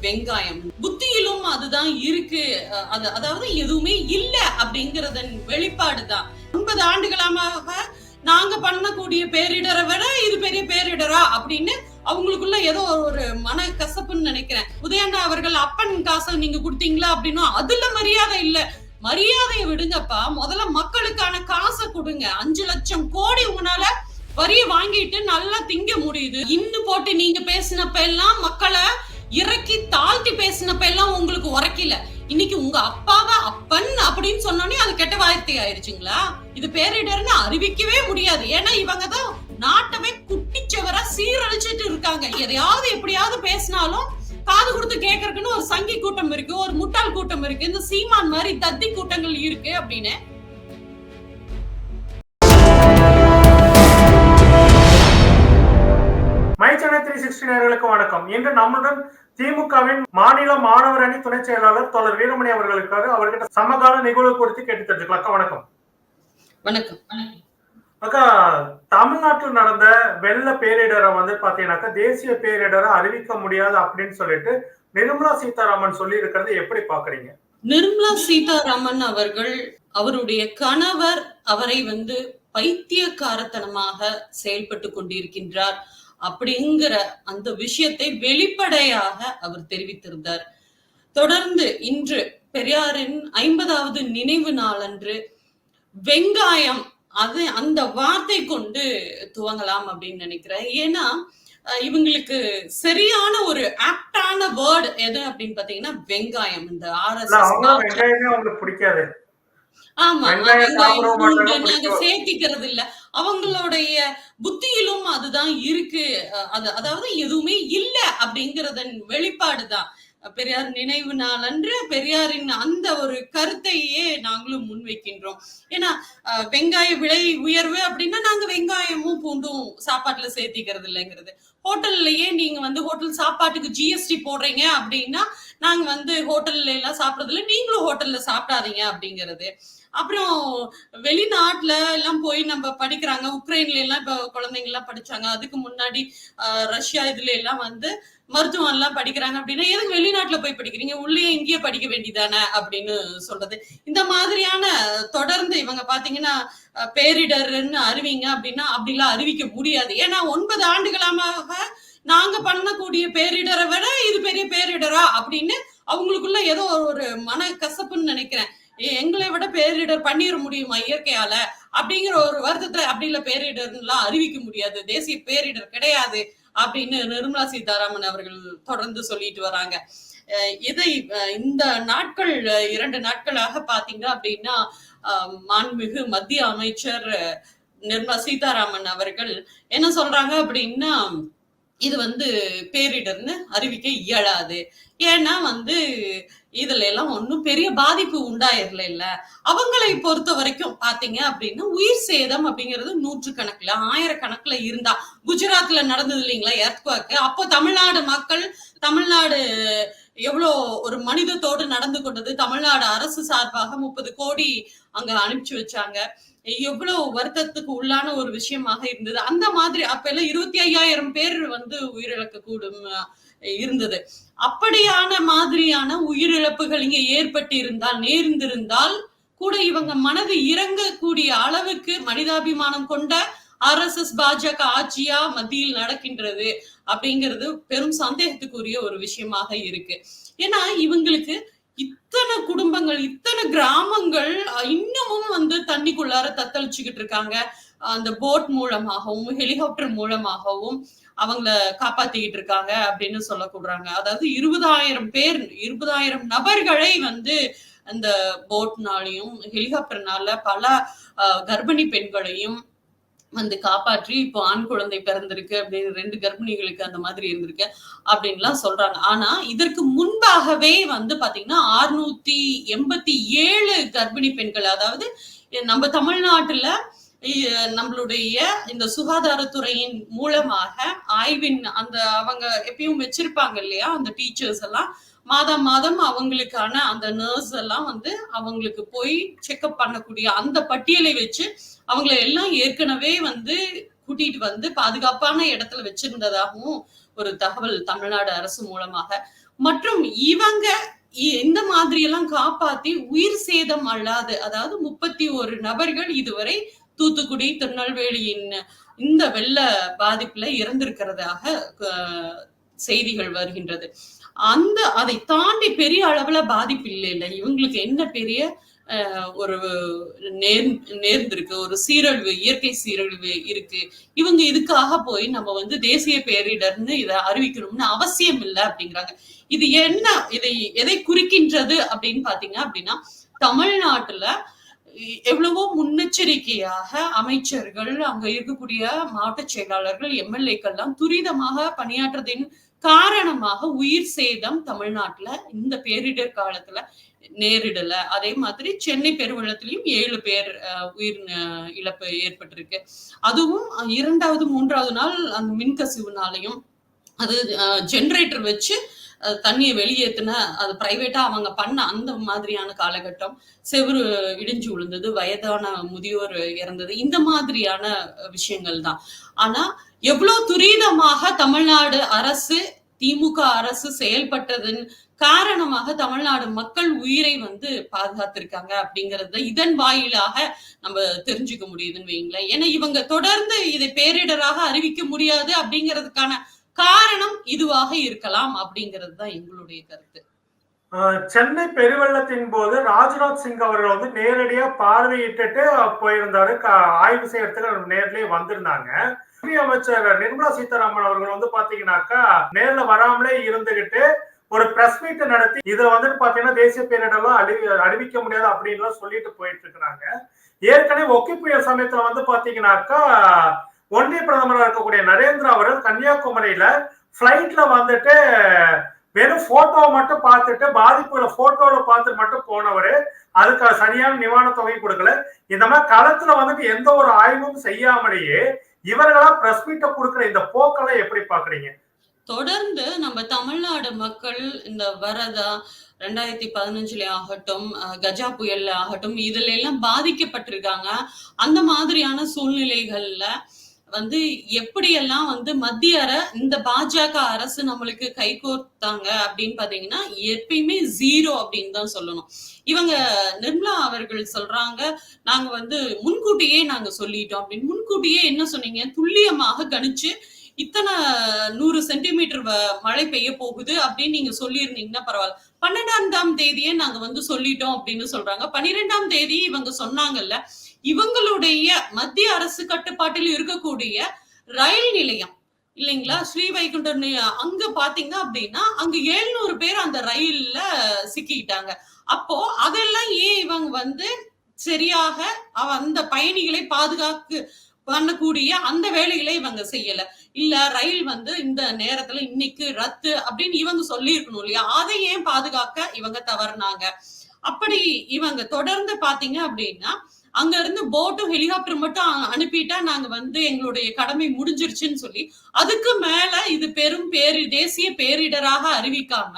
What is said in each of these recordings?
வெங்காயம். புத்தியிலும் அதுதான் இருக்கு. அது அதாவது எதுவுமே இல்ல அப்படிங்கறதன் வெளிப்பாடுதான். ஒன்பது ஆண்டுகளாக நாங்க பண்ணக்கூடிய பேரிடரை விட இது பெரிய பேரிடரா அப்படின்னு அவங்களுக்குள்ள ஏதோ ஒரு மன கசப்புன்னு நினைக்கிறேன். உதயண்டா அவர்கள் அப்பன் காசை நீங்க கொடுத்தீங்களா அப்படின்னா அதுல மரியாதை இல்ல. மரியாதையை விடுங்கப்பா. முதல்ல மக்களுக்கான காசை கொடுங்க. அஞ்சு லட்சம் கோடி உங்களால வரிய வாங்கிட்டு நல்லா திங்க முடியுது. இன்னும் போட்டு நீங்க பேசினப்ப எல்லாம் மக்களை இறக்கி தாழ்த்தி பேசினப்ப எல்லாம் உங்களுக்கு உரைக்கல. இன்னைக்கு உங்க அப்பாவை அப்பன் அப்படின்னு சொன்னோடனே அது கெட்ட வார்த்தை ஆயிருச்சுங்களா இது பேரிடர்னு அறிவிக்கவே முடியாது. ஏன்னா இவங்க தான் நாட்டமே குட்டிச்சவரா சீரழிச்சிட்டு இருக்காங்க. எதையாவது எப்படியாவது பேசினாலும் காது கொடுத்து கேட்கறதுக்குன்னு ஒரு சங்கி கூட்டம் இருக்கு ஒரு முட்டாள் கூட்டம் இருக்கு இந்த சீமான் மாதிரி தத்தி கூட்டங்கள் இருக்கு அப்படின்னு. சிக்ஸ்டி நேர்களுக்கு வணக்கம். இன்று நம்முடன் திமுகவின் மாநில மாணவர் அணி துணை செயலாளர் தோழர் வீரமணி அவர்களுக்காக அவர்கிட்ட சமகால நிகழ்வு குறித்து கேட்டு தெரிஞ்சுக்கலாம். அக்கா வணக்கம். வணக்கம். அக்கா தமிழ்நாட்டில் நடந்த வெள்ள பேரிடரை வந்து பாத்தீங்கன்னாக்கா தேசிய பேரிடரை அறிவிக்க முடியாது அப்படின்னு சொல்லிட்டு நிர்மலா சீதாராமன் சொல்லி இருக்கிறது எப்படி பாக்குறீங்க நிர்மலா சீதாராமன் அவர்கள் அவருடைய கணவர் அவரை வந்து பைத்தியக்காரத்தனமாக செயல்பட்டு கொண்டிருக்கின்றார். அப்படிங்கிற அந்த விஷயத்தை வெளிப்படையாக அவர் தெரிவித்திருந்தார். தொடர்ந்து இன்று பெரியாரின் ஐம்பதாவது நினைவு நாளன்று வெங்காயம் அது அந்த வார்த்தை கொண்டு துவங்கலாம் அப்படின்னு நினைக்கிறேன். ஏன்னா இவங்களுக்கு சரியான ஒரு ஆப்டான வேர்டு எது அப்படின்னு பாத்தீங்கன்னா வெங்காயம். இந்த ஆர்எஸ்எஸ் பிடிக்காது. ஆமா வெங்காயம். சேர்த்திக்கிறது இல்ல அவங்களுடைய புத்தியிலும் அதுதான் இருக்கு. அது அதாவது எதுவுமே இல்லை அப்படிங்கறதன் வெளிப்பாடுதான் பெரியார் நினைவு நாள் அன்று பெரியாரின் அந்த ஒரு கருத்தையே நாங்களும் முன்வைக்கின்றோம். ஏன்னா அஹ், வெங்காய விலை உயர்வு அப்படின்னா நாங்க வெங்காயமும் பூண்டும் சாப்பாட்டுல சேர்த்திக்கிறது இல்லைங்கிறது. ஹோட்டல்லையே நீங்க வந்து ஹோட்டல் சாப்பாட்டுக்கு ஜிஎஸ்டி போடுறீங்க அப்படின்னா நாங்க வந்து ஹோட்டல்ல எல்லாம் சாப்பிடுறது நீங்களும் ஹோட்டல்ல சாப்பிடாதீங்க அப்படிங்கிறது. அப்புறம் வெளிநாட்டுல எல்லாம் போய் நம்ம படிக்கிறாங்க. உக்ரைன்ல எல்லாம் இப்ப குழந்தைங்க எல்லாம் படிச்சாங்க. அதுக்கு முன்னாடி ரஷ்யா இதுல எல்லாம் வந்து மருத்துவம் எல்லாம் படிக்கிறாங்க அப்படின்னா எதுக்கு வெளிநாட்டுல போய் படிக்கிறீங்க? உள்ளே இங்கேயே படிக்க வேண்டியதானே அப்படின்னு சொல்றது. இந்த மாதிரியான தொடர்ந்து இவங்க பாத்தீங்கன்னா பேரிடர்ன்னு அறிவிங்க அப்படின்னா அப்படிலாம் அறிவிக்க முடியாது. ஏன்னா ஒன்பது ஆண்டுகளாக நாங்க பண்ணக்கூடிய பேரிடரை விட இது பெரிய பேரிடரா அப்படின்னு அவங்களுக்குள்ள ஏதோ ஒரு மன கசப்புன்னு நினைக்கிறேன். எங்களை விட பேரிடர் பண்ணிட முடியுமா இயற்கையால? அப்படிங்கிற ஒரு வருத்தத்தை அப்படி இல்ல பேரிடர்லாம் அறிவிக்க முடியாது. தேசிய பேரிடர் கிடையாது அப்படின்னு நிர்மலா சீதாராமன் அவர்கள் தொடர்ந்து சொல்லிட்டு வராங்க. இதை இந்த நாட்கள் இரண்டு நாட்களாக பாத்தீங்க அப்படின்னா மாண்புமிகு மத்திய அமைச்சர் நிர்மலா சீதாராமன் அவர்கள் என்ன சொல்றாங்க அப்படின்னா இது வந்து பேரிடர்னு அறிவிக்க இயலாது. ஏன்னா வந்து இதுல எல்லாம் ஒன்றும் பெரிய பாதிப்பு உண்டாயிரல இல்ல. அவங்களை பொறுத்த வரைக்கும் பாத்தீங்க அப்படின்னா உயிர் சேதம் அப்படிங்கிறது நூற்று கணக்குல ஆயிரக்கணக்குல இருந்தா. குஜராத்ல நடந்தது இல்லைங்களா எர்த்குவாக்கு அப்போ தமிழ்நாடு மக்கள் தமிழ்நாடு எவ்வளோ ஒரு மனிதத்தோடு நடந்து கொண்டது தமிழ்நாடு அரசு சார்பாக முப்பது கோடி அங்க அனுப்பிச்சு வச்சாங்க. எவ்வளவு வருத்தத்துக்கு உள்ளான ஒரு விஷயமாக இருந்தது. அந்த மாதிரி அப்ப எல்லாம் இருபத்தி ஐயாயிரம் பேர் வந்து உயிரிழக்க கூடும் இருந்தது. அப்படியான மாதிரியான உயிரிழப்புகள் இங்க ஏற்பட்டு இருந்தால் நேர்ந்திருந்தால் கூட இவங்க மனது இறங்கக்கூடிய அளவுக்கு மனிதாபிமானம் கொண்ட ஆர்எஸ்எஸ் பாஜக ஆட்சியா மத்தியில் நடக்கின்றது அப்படிங்கிறது பெரும் சந்தேகத்துக்குரிய ஒரு விஷயமாக இருக்கு. ஏன்னா இவங்களுக்கு இத்தனை குடும்பங்கள் இத்தனை கிராமங்கள் இன்னமும் வந்து தண்ணிக்குள்ளார தத்தளிச்சுக்கிட்டு இருக்காங்க. அந்த போட் மூலமாகவும் ஹெலிகாப்டர் மூலமாகவும் அவங்கள காப்பாத்திக்கிட்டு இருக்காங்க அப்படின்னு சொல்லக்கூடாங்க அதாவது இருபதாயிரம் பேர் இருபதாயிரம் நபர்களை வந்து அந்த போட்னாலையும் ஹெலிகாப்டர்னால பல கர்ப்பிணி பெண்களையும் வந்து காப்பாற்றி இப்போ ஆண் குழந்தை பிறந்திருக்கு அப்படின்னு ரெண்டு கர்ப்பிணிகளுக்கு அந்த மாதிரி இருந்திருக்கு அப்படின்லாம் சொல்றாங்க. ஆனா இதற்கு முன்பாகவே வந்து பாத்தீங்கன்னா ஆறுநூத்தி எண்பத்தி ஏழு கர்ப்பிணி பெண்கள் அதாவது நம்ம தமிழ்நாட்டுல நம்மளுடைய இந்த சுகாதாரத்துறையின் மூலமாக ஆய்வின் அந்த அவங்க எப்பயும் வச்சிருப்பாங்க இல்லையா அந்த டீச்சர்ஸ் எல்லாம் மாதம் மாதம் அவங்களுக்கான அந்த நர்ஸ் எல்லாம் வந்து அவங்களுக்கு போய் செக்அப் பண்ணக்கூடிய அந்த பட்டியலை வச்சு அவங்கள எல்லாம் ஏற்கனவே வந்து கூட்டிட்டு வந்து பாதுகாப்பான இடத்துல வச்சிருந்ததாகவும் ஒரு தகவல் தமிழ்நாடு அரசு மூலமாக. மற்றும் இவங்க இந்த மாதிரி எல்லாம் காப்பாத்தி உயிர் சேதம் அல்லாது அதாவது முப்பத்தி ஒரு நபர்கள் இதுவரை தூத்துக்குடி திருநெல்வேலியின் இந்த வெள்ள பாதிப்புல இறந்திருக்கிறதாக செய்திகள் வருகின்றது. அந்த அதை தாண்டி பெரிய அளவுல பாதிப்பு இல்லை இல்லை இவங்களுக்கு என்ன பெரிய ஒரு நேர் நேர்ந்திருக்கு ஒரு சீரழிவு இயற்கை சீரழிவு இருக்கு. இவங்க இதுக்காக போய் நம்ம வந்து தேசிய பேரிடர்னு இதை அறிவிக்கணும்னு அவசியம் இல்லை அப்படிங்கிறாங்க. இது என்ன இதை எதை குறிக்கின்றது அப்படின்னு பாத்தீங்க அப்படின்னா தமிழ்நாட்டுல எவ்வளவோ முன்னெச்சரிக்கையாக அமைச்சர்கள் அங்க இருக்கக்கூடிய மாவட்ட செயலாளர்கள் எம்எல்ஏக்கள்லாம் துரிதமாக பணியாற்றதின் காரணமாக உயிர் சேதம் தமிழ்நாட்டுல இந்த பேரிடர் காலத்துல நேரிடல. அதே மாதிரி சென்னை பெருவெள்ளத்திலையும் ஏழு பேர் உயிர் இழப்பு ஏற்பட்டிருக்கு. அதுவும் இரண்டாவது மூன்றாவது நாள் அந்த மின்கசிவுனாலையும் அது ஜென்ரேட்டர் வச்சு தண்ணியை வெளியேற்றின அது பிரைவேட்டா அவங்க பண்ண அந்த மாதிரியான காலகட்டம் செவுரு இடிஞ்சு விழுந்தது வயதான முதியோர் இறந்தது இந்த மாதிரியான விஷயங்கள் தான். ஆனா எவ்வளவு துரிதமாக தமிழ்நாடு அரசு திமுக அரசு செயல்பட்டதன் காரணமாக தமிழ்நாடு மக்கள் உயிரை வந்து பாதுகாத்திருக்காங்க அப்படிங்கறத இதன் வாயிலாக நம்ம தெரிஞ்சுக்க முடியுதுன்னு வைங்களேன் ஏன்னா இவங்க தொடர்ந்து இதை பேரிடராக அறிவிக்க முடியாது அப்படிங்கிறதுக்கான காரணம் இதுவாக இருக்கலாம் அப்படிங்கிறது தான் எங்களுடைய கருத்து. சென்னை பெருவெள்ளத்தின் போது ராஜ்நாத் சிங் அவர்கள் வந்து நேரடியா பார்வையிட்டுட்டு போயிருந்தாரு. க- ஆய்வு செய்யறதுக்கு நேர்லயே வந்திருந்தாங்க. மத்திய அமைச்சர் நிர்மலா சீதாராமன் அவர்கள் வந்து பாத்தீங்கன்னாக்கா நேர்ல வராமலே இருந்துகிட்டு ஒரு பிரஸ் மீட் நடத்தி இதை வந்துட்டு பாத்தீங்கன்னா தேசிய பேரிடர்லாம் அறிவி அறிவிக்க முடியாது அப்படின்லாம் சொல்லிட்டு போயிட்டு இருக்கிறாங்க ஏற்கனவே ஒக்கி புயல் சமயத்துல வந்து பாத்தீங்கன்னாக்கா ஒன்றிய பிரதமராக இருக்கக்கூடிய நரேந்திரா அவர்கள் கன்னியாகுமரியில பிளைட்ல வந்துட்டு வெறும் போட்டோவை மட்டும் பார்த்துட்டு பாதிப்புகளை போட்டோல பார்த்துட்டு மட்டும் போனவர் அதுக்கு சரியான நிவாரண தொகை கொடுக்கல. இந்த மாதிரி களத்துல வந்துட்டு எந்த ஒரு ஆய்வும் செய்யாமலேயே இவர்களா பிரஸ் மீட்டை கொடுக்குற இந்த போக்கெல்லாம் எப்படி பாக்குறீங்க தொடர்ந்து நம்ம தமிழ்நாடு மக்கள் இந்த வரதா ரெண்டாயிரத்தி பதினஞ்சுல ஆகட்டும் கஜா புயல்ல ஆகட்டும் இதுல எல்லாம் பாதிக்கப்பட்டிருக்காங்க. அந்த மாதிரியான சூழ்நிலைகள்ல வந்து எப்படியெல்லாம் வந்து மத்திய அர இந்த பாஜக அரசு நம்மளுக்கு கைகோர்த்தாங்க அப்படின்னு பாத்தீங்கன்னா எப்பயுமே ஜீரோ அப்படின்னு தான் சொல்லணும். இவங்க நிர்மலா அவர்கள் சொல்றாங்க நாங்க வந்து முன்கூட்டியே நாங்க சொல்லிட்டோம் அப்படின்னு. முன்கூட்டியே என்ன சொன்னீங்க? துல்லியமாக கணிச்சு இத்தனை நூறு சென்டிமீட்டர் மழை பெய்ய போகுது அப்படின்னு நீங்க சொல்லியிருந்தீங்கன்னா பரவாயில்ல. பன்னெண்டாம் தேதியே நாங்க வந்து சொல்லிட்டோம் அப்படின்னு சொல்றாங்க. பன்னிரெண்டாம் தேதி இவங்க சொன்னாங்கல்ல இவங்களுடைய மத்திய அரசு கட்டுப்பாட்டில் இருக்கக்கூடிய ரயில் நிலையம் இல்லைங்களா? ஸ்ரீவைகுண்டம் நி- அங்க பாத்தீங்க அப்படின்னா அங்க எழுநூறு பேர் அந்த ரயில்ல சிக்கிட்டாங்க அப்போ அதெல்லாம் ஏன் இவங்க வந்து சரியாக அந்த பயணிகளை பாதுகாக்கு பண்ணக்கூடிய அந்த வேலைகளை இவங்க செய்யல? இல்ல ரயில் வந்து இந்த நேரத்துல இன்னைக்கு ரத்து அப்படின்னு இவங்க சொல்லி இருக்கணும் இல்லையா? அதை ஏன் பாதுகாக்க இவங்க தவறுனாங்க? அப்படி இவங்க தொடர்ந்து பாத்தீங்க அப்படின்னா அங்க இருந்து போட்டும் ஹெலிகாப்டர் மட்டும் அனுப்பிட்டா நாங்க வந்து எங்களுடைய கடமை முடிஞ்சிருச்சுன்னு சொல்லி அதுக்கு மேல இது பெரும் பேரி தேசிய பேரிடராக அறிவிக்காம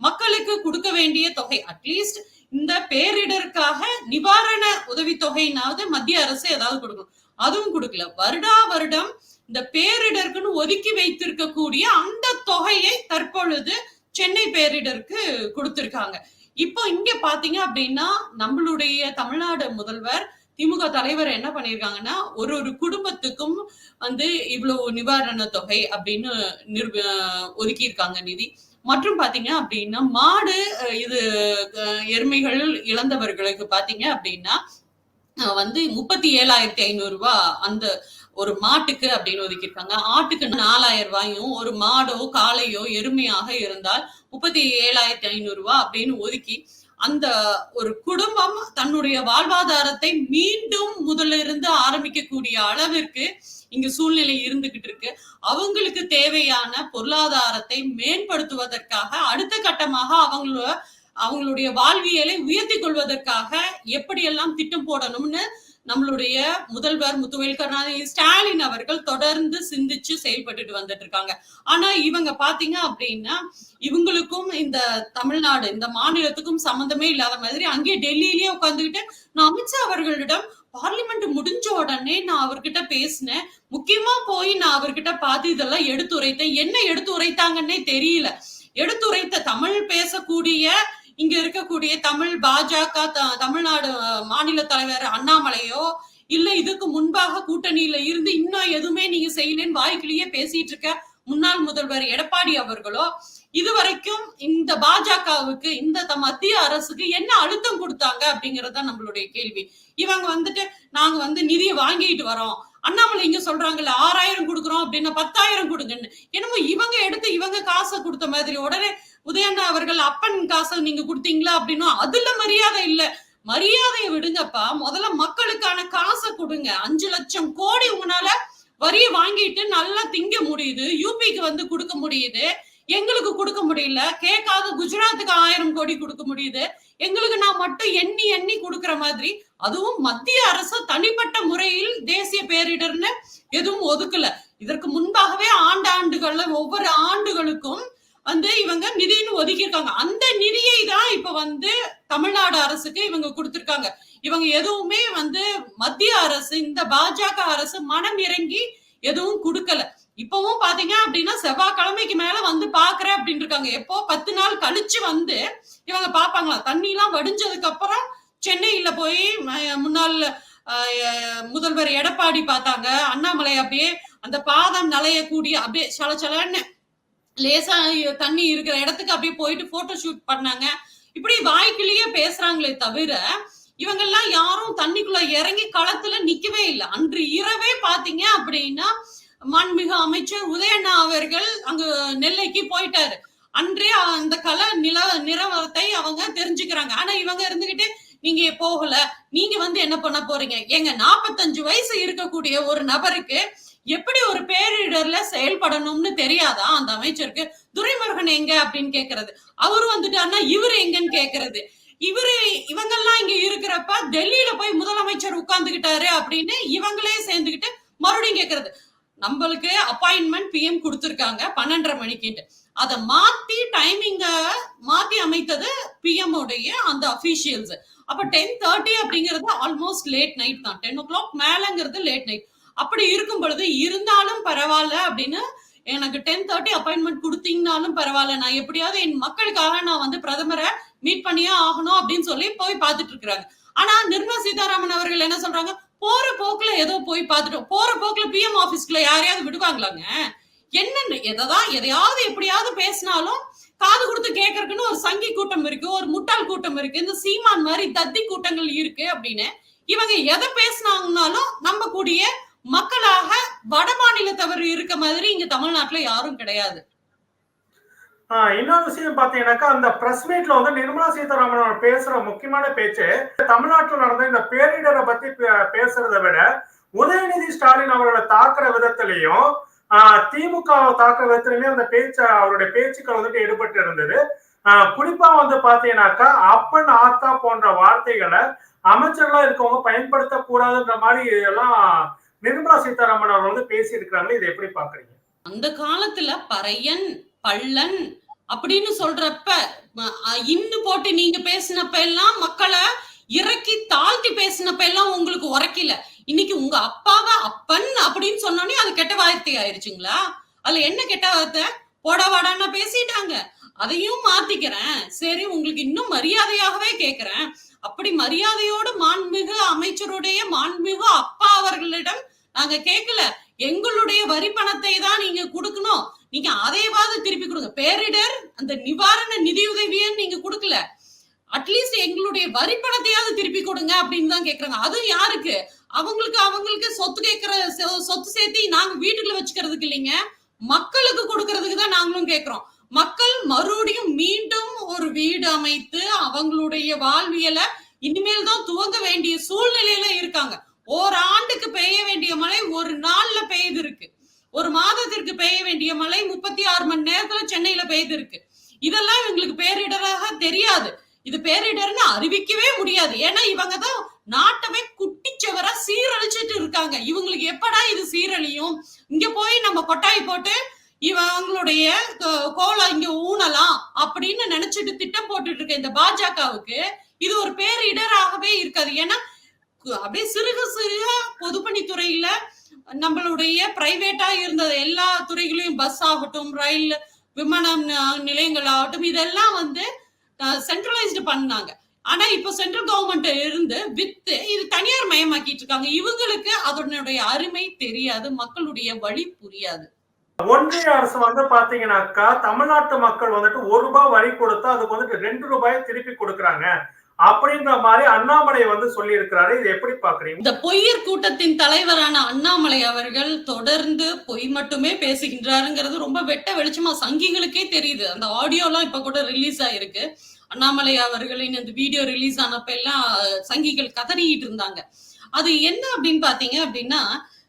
மக்களுக்கு கொடுக்க வேண்டிய தொகை அட்லீஸ்ட் இந்த பேரிடருக்காக நிவாரண உதவித்தொகைனாவது மத்திய அரசு ஏதாவது கொடுக்கணும். அதுவும் கொடுக்கல. வருடா வருடம் இந்த பேரிடருக்குன்னு ஒதுக்கி வைத்திருக்கக்கூடிய அந்த தொகையை தற்பொழுது சென்னை பேரிடருக்கு கொடுத்திருக்காங்க. இப்போ இங்க பாத்தீங்க அப்படின்னா நம்மளுடைய தமிழ்நாடு முதல்வர் திமுக தலைவர் என்ன பண்ணிருக்காங்கன்னா ஒரு ஒரு குடும்பத்துக்கும் வந்து இவ்வளவு நிவாரண தொகை அப்படின்னு நிர் ஒதுக்கியிருக்காங்க நிதி. மற்றும் பாத்தீங்க அப்படின்னா மாடு இது எருமைகள் இழந்தவர்களுக்கு பாத்தீங்க அப்படின்னா வந்து முப்பத்தி ஏழாயிரத்தி ஐநூறு ரூபாய் அந்த ஒரு மாட்டுக்கு அப்படின்னு ஒதுக்கியிருக்காங்க. ஆட்டுக்கு நாலாயிரம் ரூபாயும் ஒரு மாடோ காளையோ எருமையாக இருந்தால் முப்பத்தி ஏழாயிரத்தி ஐநூறு ரூபாய் அப்படின்னு ஒதுக்கி அந்த ஒரு குடும்பம் தன்னுடைய வாழ்வாதாரத்தை மீண்டும் முதல்ல இருந்து ஆரம்பிக்கக்கூடிய அளவிற்கு இங்கு சூழ்நிலை இருந்துகிட்டு இருக்கு. அவங்களுக்கு தேவையான பொருளாதாரத்தை மேம்படுத்துவதற்காக அடுத்த கட்டமாக அவங்களோட அவங்களுடைய வாழ்வியலை உயர்த்தி கொள்வதற்காக எப்படியெல்லாம் திட்டம் போடணும்னு நம்மளுடைய முதல்வர் முத்துவேல் கருணாநிதி ஸ்டாலின் அவர்கள் தொடர்ந்து சிந்திச்சு செயல்பட்டுட்டு வந்துட்டு இருக்காங்க ஆனா இவங்க பாத்தீங்க அப்படின்னா இவங்களுக்கும் இந்த தமிழ்நாடு இந்த மாநிலத்துக்கும் சம்பந்தமே இல்லாத மாதிரி அங்கேயே டெல்லியிலேயே உட்காந்துக்கிட்டு நான் அமித்ஷா அவர்களிடம் பார்லிமெண்ட் முடிஞ்ச உடனே நான் அவர்கிட்ட பேசினேன். முக்கியமா போய் நான் அவர்கிட்ட பார்த்து இதெல்லாம் எடுத்துரைத்தேன். என்ன எடுத்துரைத்தாங்கன்னே தெரியல. எடுத்துரைத்த தமிழ் பேசக்கூடிய இங்க இருக்கக்கூடிய தமிழ் பாஜக த- தமிழ்நாடு மாநில தலைவர் அண்ணாமலையோ இல்ல இதுக்கு முன்பாக கூட்டணியில இருந்து இன்னும் எதுவுமே நீங்க செய்யலன்னு வாய்க்கிலேயே பேசிட்டு இருக்க முன்னாள் முதல்வர் எடப்பாடி அவர்களோ இதுவரைக்கும் இந்த பாஜகவுக்கு இந்த மத்திய அரசுக்கு என்ன அழுத்தம் கொடுத்தாங்க அப்படிங்கறது தான் நம்மளுடைய கேள்வி. இவங்க வந்துட்டு நாங்க வந்து நிதியை வாங்கிட்டு வரோம். அண்ணாமலை இங்க சொல்றாங்கல்ல ஆறாயிரம் கொடுக்குறோம் அப்படின்னா பத்தாயிரம் கொடுங்கன்னு. என்னமோ இவங்க எடுத்து இவங்க காசை கொடுத்த மாதிரி உடனே உதயண்ணா அப்பன் காசை நீங்க கொடுத்தீங்களா அப்படின்னா அதுல மரியாதை இல்ல. மரியாதையை விடுங்கப்பா. முதல்ல மக்களுக்கான காசை கொடுங்க. அஞ்சு லட்சம் கோடி உங்களால வரியை வாங்கிட்டு நல்லா திங்க முடியுது. யூபிக்கு வந்து கொடுக்க முடியுது. எங்களுக்கு கொடுக்க முடியல. கேக்காக குஜராத்துக்கு ஆயிரம் கோடி கொடுக்க முடியுது. எங்களுக்கு நான் மட்டும் எண்ணி எண்ணி கொடுக்கற மாதிரி. அதுவும் மத்திய அரசு தனிப்பட்ட முறையில் தேசிய பேரிடர்னு எதுவும் ஒதுக்கல. இதற்கு முன்பாகவே ஆண்டாண்டுகள்ல ஒவ்வொரு ஆண்டுகளுக்கும் வந்து இவங்க நிதின்னு ஒதுக்கியிருக்காங்க. அந்த நிதியை தான் இப்ப வந்து தமிழ்நாடு அரசுக்கு இவங்க கொடுத்திருக்காங்க. இவங்க எதுவுமே வந்து மத்திய அரசு இந்த பாஜக அரசு மனம் இறங்கி எதுவும் கொடுக்கல. இப்பவும் பாத்தீங்க அப்படின்னா செவ்வாய்க்கிழமைக்கு மேல வந்து பாக்குறேன் அப்படின்னு இருக்காங்க எப்போ? பத்து நாள் கழிச்சு வந்து இவங்க பாப்பாங்களா? தண்ணி எல்லாம் வடிஞ்சதுக்கு அப்புறம் சென்னையில போய் முன்னாள் முதல்வர் எடப்பாடி பார்த்தாங்க. அண்ணாமலை அப்படியே அந்த பாதம் நலையக்கூடிய அப்படியே சல சலன்னு லேசா தண்ணி இருக்கிற இடத்துக்கு அப்படியே போயிட்டு போட்டோ ஷூட் பண்ணாங்க. இப்படி வாய்க்குள்ளேயே பேசுறாங்களே தவிர இவங்கெல்லாம் யாரும் தண்ணிக்குள்ள இறங்கி களத்துல நிக்கவே இல்லை. அன்று இரவே பாத்தீங்க அப்படின்னா மாண்புமிகு அமைச்சர் உதயண்ணா அவர்கள் அங்கு நெல்லைக்கு போயிட்டாரு. அன்றே அந்த கல நில நிலவரத்தை அவங்க தெரிஞ்சுக்கிறாங்க. ஆனா இவங்க இருந்துகிட்டு நீங்க போகல. நீங்க வந்து என்ன பண்ண போறீங்க? எங்க நாற்பத்தஞ்சு வயசு இருக்கக்கூடிய ஒரு நபருக்கு எப்படி ஒரு பேரிடர்ல செயல்படணும்னு தெரியாதா? அந்த அமைச்சருக்கு துரைமுருகன் எங்க அப்படின்னு கேக்குறது. அவரு வந்துட்டாருன்னா இவரு எங்கன்னு கேக்குறது. இவரு இவங்கெல்லாம் இங்க இருக்கிறப்ப டெல்லியில போய் முதலமைச்சர் உட்கார்ந்துகிட்டாரு அப்படின்னு இவங்களே சேர்ந்துகிட்டு மறுபடியும் கேக்குறது. நம்மளுக்கு அப்பாயின்மெண்ட் பிஎம் கொடுத்துருக்காங்க பன்னெண்டரை மணிக்கிட்டு. அதை மாத்தி டைமிங்க மாத்தி அமைத்தது பிஎம் உடைய அந்த அபிஷியல்ஸ் அப்ப டென் தேர்ட்டி அப்படிங்கிறது ஆல்மோஸ்ட் லேட் நைட் தான். டென் ஓ கிளாக் மேலங்கிறது லேட் நைட் அப்படி இருக்கும் பொழுது இருந்தாலும் பரவாயில்ல அப்படின்னு எனக்கு டென் தேர்ட்டி அப்பாயின்மெண்ட் கொடுத்தீங்கனாலும் பரவாயில்ல. நான் எப்படியாவது என் மக்களுக்காக நான் வந்து பிரதமரை மீட் பண்ணியே ஆகணும் அப்படின்னு சொல்லி போய் பார்த்துட்டு இருக்கிறாங்க. ஆனா நிர்மலா சீதாராமன் அவர்கள் என்ன சொல்றாங்க? போற போக்குல ஏதோ போய் பார்த்துட்டோம் போற போக்குல பிஎம் ஆபீஸ்க்குள்ள யாரையாவது விடுவாங்களாங்க? என்னன்னு எதான் எதையாவது எப்படியாவது பேசினாலும் காது கொடுத்து கேட்கறதுக்குன்னு ஒரு சங்கி கூட்டம் இருக்கு ஒரு முட்டாள் கூட்டம் இருக்கு இந்த சீமான் மாதிரி தத்தி கூட்டங்கள் இருக்கு அப்படின்னு இவங்க எதை பேசினாங்கனாலும் நம்பக்கூடிய மக்களாக வட மாநிலத்தவர் இருக்க மாதிரி இங்க தமிழ்நாட்டுல யாரும் கிடையாது. ஆஹ் இன்னொரு விஷயம் பாத்தீங்கன்னாக்கா அந்த பிரஸ் மீட்ல வந்து நிர்மலா சீதாராமன் பேசுற முக்கியமான பேச்சு தமிழ்நாட்டில் நடந்த இந்த பேரிடரை பத்தி பே- பேசுறதை விட உதயநிதி ஸ்டாலின் அவர்களை தாக்குற விதத்திலையும் ஆஹ் திமுக தாக்குற விதத்திலுமே அந்த பேச்சு அவருடைய பேச்சுக்கள் வந்துட்டு ஈடுபட்டு இருந்தது. ஆஹ் குறிப்பா வந்து பாத்தீங்கன்னாக்கா அப்பன் ஆத்தா போன்ற வார்த்தைகளை அமைச்சர்களா இருக்கவங்க பயன்படுத்த கூடாதுன்ற மாதிரி எல்லாம் நிர்மலா சீதாராமன் அவர் வந்து பேசி இருக்கிறாங்க இதை எப்படி பாக்குறீங்க அந்த காலத்துல பறையன் பள்ளன் அப்படின்னு சொல்றப்ப இன்னு போட்டு நீங்க பேசினப்ப எல்லாம் மக்களை இறக்கி தாழ்த்தி பேசினப்ப எல்லாம் உங்களுக்கு உரைக்கல. இன்னைக்கு உங்க அப்பாவை அப்பன் அப்படின்னு சொன்னோடனே அது கெட்ட வார்த்தை ஆயிருச்சுங்களா? அதுல என்ன கெட்ட வார்த்தை? போடா வாடான்னு பேசிட்டாங்க. அதையும் மாத்திக்கிறேன். சரி உங்களுக்கு இன்னும் மரியாதையாகவே கேக்குறேன். அப்படி மரியாதையோடு மாண்புமிகு அமைச்சருடைய மாண்புமிகு அப்பா அவர்களிடம் நாங்க கேட்கல எங்களுடைய வரி பணத்தை தான் நீங்க கொடுக்கணும். நீங்க அதையவாவது திருப்பி கொடுங்க. பேரிடர் அந்த நிவாரண நிதியுதவியை நீங்க கொடுக்கல. அட்லீஸ்ட் எங்களுடைய வரி பணத்தையாவது திருப்பி கொடுங்க அப்படின்னு தான் கேக்குறாங்க. அதுவும் யாருக்கு? அவங்களுக்கு அவங்களுக்கு சொத்து கேட்கற சொத்து சேர்த்து நாங்க வீட்டுக்குள்ள வச்சுக்கிறதுக்கு இல்லைங்க. மக்களுக்கு கொடுக்கறதுக்கு தான் நாங்களும் கேட்கிறோம் மக்கள் மறுபடியும் மீண்டும் ஒரு வீடு அமைத்து அவங்களுடைய வாழ்வியலை இனிமேல் தான் துவங்க வேண்டிய சூழ்நிலையில இருக்காங்க. ஓராண்டுக்கு பெய்ய வேண்டிய மழை ஒரு நாள்ல பெய்து இருக்கு ஒரு மாதத்திற்கு பெய்ய வேண்டிய மழை முப்பத்தி ஆறு மணி நேரத்துல சென்னையில பெய்து இருக்கு இதெல்லாம் இவங்களுக்கு பேரிடராக தெரியாது. இது பேரிடர்னு அறிவிக்கவே முடியாது. ஏன்னா இவங்க தான் நாட்டமே குட்டிச்சவரா சீரழிச்சிட்டு இருக்காங்க. இவங்களுக்கு எப்படா இது சீரழியும்? இங்க போய் நம்ம கொட்டாய் போட்டு இவங்களுடைய கோ- கோலம் இங்க ஊனலாம் அப்படின்னு நினைச்சிட்டு திட்டம் போட்டுட்டு இருக்க இந்த பாஜகவுக்கு இது ஒரு பேரிடராகவே இருக்காது. ஏன்னா அப்படியே சிறுக சிறுக பொதுப்பணித்துறையில நம்மளுடைய பிரைவேட்டா இருந்த எல்லா துறைகளையும் பஸ் ஆகட்டும் ரயில் விமானம் நிலையங்கள் ஆகட்டும் இதெல்லாம் வந்து சென்ட்ரலைஸ்டு பண்ணாங்க. ஆனா இப்போ சென்ட்ரல் கவர்மெண்ட் இருந்து வித்து இது தனியார் மயமாக்கிட்டு இருக்காங்க. இவங்களுக்கு அதனுடைய அருமை தெரியாது மக்களுடைய வழி புரியாது. ஒன்றிய அரசு வந்து பாத்தீங்கன்னாக்கா தமிழ்நாட்டு மக்கள் வந்துட்டு ஒரு ரூபாய் வரி கொடுத்தா அதுக்கு வந்துட்டு ரெண்டு ரூபாயை திருப்பி கொடுக்கறாங்க. அப்படின்ற மாதிரி அண்ணாமலை வந்து சொல்லி இருக்கிறாரு இது எப்படி பாக்குறீங்க? இந்த பொய்யர் கூட்டத்தின் தலைவரான அண்ணாமலை அவர்கள் தொடர்ந்து பொய் மட்டுமே பேசுகின்றாருங்கிறது ரொம்ப வெட்ட வெளிச்சமா சங்கிகளுக்கே தெரியுது. அந்த ஆடியோ எல்லாம் இப்ப கூட ரிலீஸ் ஆயிருக்கு. அண்ணாமலை அவர்களின் இந்த வீடியோ ரிலீஸ் ஆனப்ப எல்லாம் சங்கிகள் கதறிட்டு இருந்தாங்க. அது என்ன அப்படின்னு பாத்தீங்க அப்படின்னா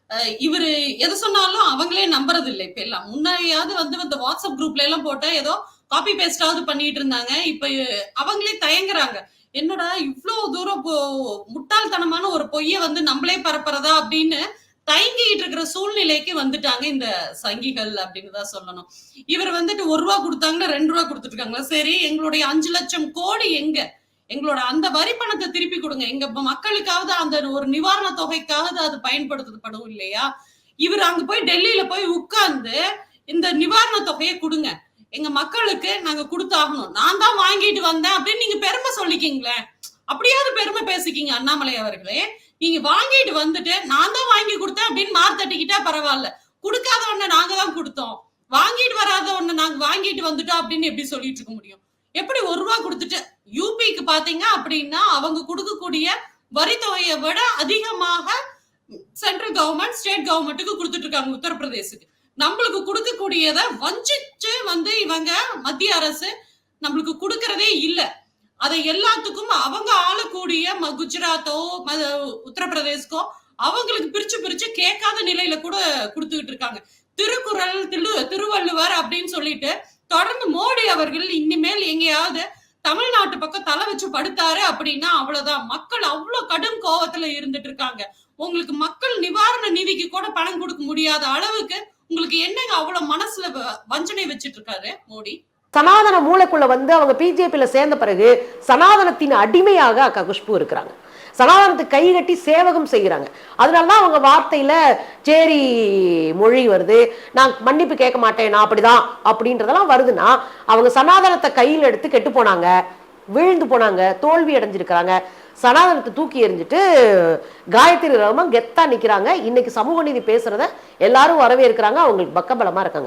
இவரு எதை சொன்னாலும் அவங்களே நம்புறது இல்லை இப்ப எல்லாம். முன்னாடியாவது வந்து இந்த வாட்ஸ்அப் குரூப்ல எல்லாம் போட்டா ஏதோ காப்பி பேஸ்டாவது பண்ணிட்டு இருந்தாங்க. இப்ப அவங்களே தயங்குறாங்க. என்னடா இவ்வளவு தூரம் போ- முட்டாள்தனமான ஒரு பொய்ய வந்து நம்மளே பரப்புறதா அப்படின்னு தயங்கிட்டு இருக்கிற சூழ்நிலைக்கு வந்துட்டாங்க இந்த சங்கிகள் அப்படின்னு தான் சொல்லணும். இவர் வந்துட்டு ஒரு ரூபா கொடுத்தாங்கன்னா ரெண்டு ரூபா கொடுத்துட்டு இருக்காங்களா? சரி எங்களுடைய அஞ்சு லட்சம் கோடி எங்க? எங்களோட அந்த வரி பணத்தை திருப்பி கொடுங்க. எங்க மக்களுக்காவது அந்த ஒரு நிவாரண தொகைக்காவது அது பயன்படுத்தப்படும் இல்லையா? இவர் அங்க போய் டெல்லியில போய் உட்கார்ந்து இந்த நிவாரண தொகையை கொடுங்க. எங்க மக்களுக்கு நாங்க கொடுத்தாகணும். நான் தான் வாங்கிட்டு வந்தேன் அப்படின்னு நீங்க பெருமை சொல்லிக்கிங்களேன். அப்படியாவது பெருமை பேசிக்கிங்க அண்ணாமலை அவர்களே. நீங்க வாங்கிட்டு வந்துட்டு நான் தான் வாங்கி கொடுத்தேன் அப்படின்னு மார் தட்டிக்கிட்டா பரவாயில்ல. கொடுக்காத ஒண்ணு நாங்க தான் கொடுத்தோம். வாங்கிட்டு வராத ஒண்ணு நாங்க வாங்கிட்டு வந்துட்டோம் அப்படின்னு எப்படி சொல்லிட்டு இருக்க முடியும்? எப்படி ஒரு ரூபா கொடுத்துட்டு யூபிக்கு பாத்தீங்க அப்படின்னா அவங்க கொடுக்கக்கூடிய வரி தொகையை விட அதிகமாக சென்ட்ரல் கவர்மெண்ட் ஸ்டேட் கவர்மெண்ட்டுக்கு கொடுத்துட்டு இருக்காங்க உத்தரப்பிரதேசுக்கு நம்மளுக்கு கொடுக்கக்கூடியத வஞ்சிச்சு வந்து இவங்க மத்திய அரசு நம்மளுக்கு கொடுக்கறதே இல்லை. அதை எல்லாத்துக்கும் அவங்க ஆளக்கூடிய ம- குஜராத்தோ ம- உத்தரப்பிரதேஷ்கோ அவங்களுக்கு பிரிச்சு பிரிச்சு கேட்காத நிலையில கூட கொடுத்துக்கிட்டு இருக்காங்க. திருக்குறள் திரு திருவள்ளுவர் அப்படின்னு சொல்லிட்டு தொடர்ந்து மோடி அவர்கள் இனிமேல் எங்கேயாவது தமிழ்நாட்டு பக்கம் தலை வச்சு படுத்தாரு அப்படின்னா அவ்வளவுதான். மக்கள் அவ்வளவு கடும் கோவத்துல இருந்துட்டு இருக்காங்க. உங்களுக்கு மக்கள் நிவாரண நிதிக்கு கூட பணம் கொடுக்க முடியாத அளவுக்கு உங்களுக்கு என்னங்க அவ்வளவு மனசுல வ- வஞ்சனை வச்சிட்டு இருக்காரு மோடி? சனாதன மூளைக்குள்ள வந்து அவங்க பிஜேபியில சேர்ந்த பிறகு சனாதனத்தின் அடிமையாக அக்கா குஷ்பு இருக்கிறாங்க. சனாதனத்துக்கு கை கட்டி சேவகம் செய்கிறாங்க. அதனால தான் அவங்க வார்த்தையில சேரி மொழி வருது. நான் மன்னிப்பு கேட்க மாட்டேன். நான் அப்படிதான். அப்படின்றதெல்லாம் வருதுன்னா அவங்க சனாதனத்தை கையில் எடுத்து கெட்டு போனாங்க. விழுந்து போனாங்க. தோல்வி அடைஞ்சிருக்கிறாங்க. சனாதனத்தை தூக்கி எறிஞ்சிட்டு காயத்ரி ரகமா கெத்தா நிக்கிறாங்க. இன்னைக்கு சமூக நீதி பேசுறத எல்லாரும் வரவேற்கிறாங்க. அவங்களுக்கு பக்கபலமா இருக்காங்க.